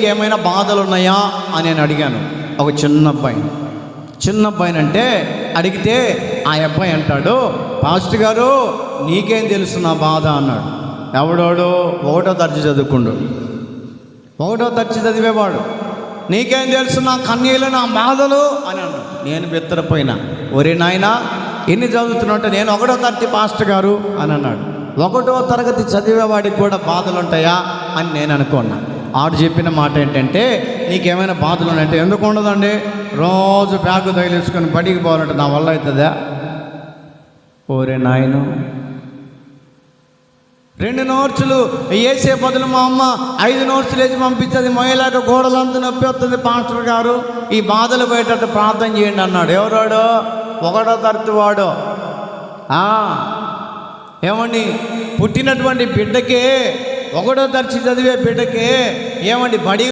ఏమైనా బాధలు ఉన్నాయా అని నేను అడిగాను. ఒక చిన్న అబ్బాయిని. చిన్న అబ్బాయిని అంటే అడిగితే ఆ అబ్బాయి అంటాడు పాస్టర్ గారు నీకేం తెలుసు నా బాధ? అన్నాడు. ఎవడోడు? ఒకటో తరచి చదువుకుండు. ఒకటో తరచి చదివేవాడు. నీకేం తెలుసు నా కన్నీళ్ళు నా బాధలు? అని అన్నాడు. నేను బెత్తరపోయినా. ఒరే నాయనా ఎన్ని చదువుతున్నట్టు నేను ఒకటో తరగతి పాస్టర్ గారు? అని అన్నాడు. ఒకటో తరగతి చదివేవాడికి కూడా బాధలు ఉంటాయా అని నేను అనుకున్నాను ఆడు చెప్పిన మాట ఏంటంటే నీకేమైనా బాధలు ఉన్నాయంటే ఎందుకు ఉండదండి? రోజు బ్యాగు తగిలించుకొని బడికి పోవాలంటే నా వల్ల అవుతుందా? ఓరే నాయను రెండు నోట్సులు వేసే బదులు మా అమ్మ ఐదు నోట్సులు వేసి పంపించేది మహిళకు గోడలంతా నొప్పి వస్తుంది పాస్టర్ గారు. ఈ బాధలు పోయేటట్టు ప్రార్థన చేయండి అన్నాడు. ఎవరాడో? ఒకటో తరగతి వాడు. ఏమండి? పుట్టినటువంటి బిడ్డకే ఒకటో తరచి చదివే బిడ్డకి ఏమండి బడి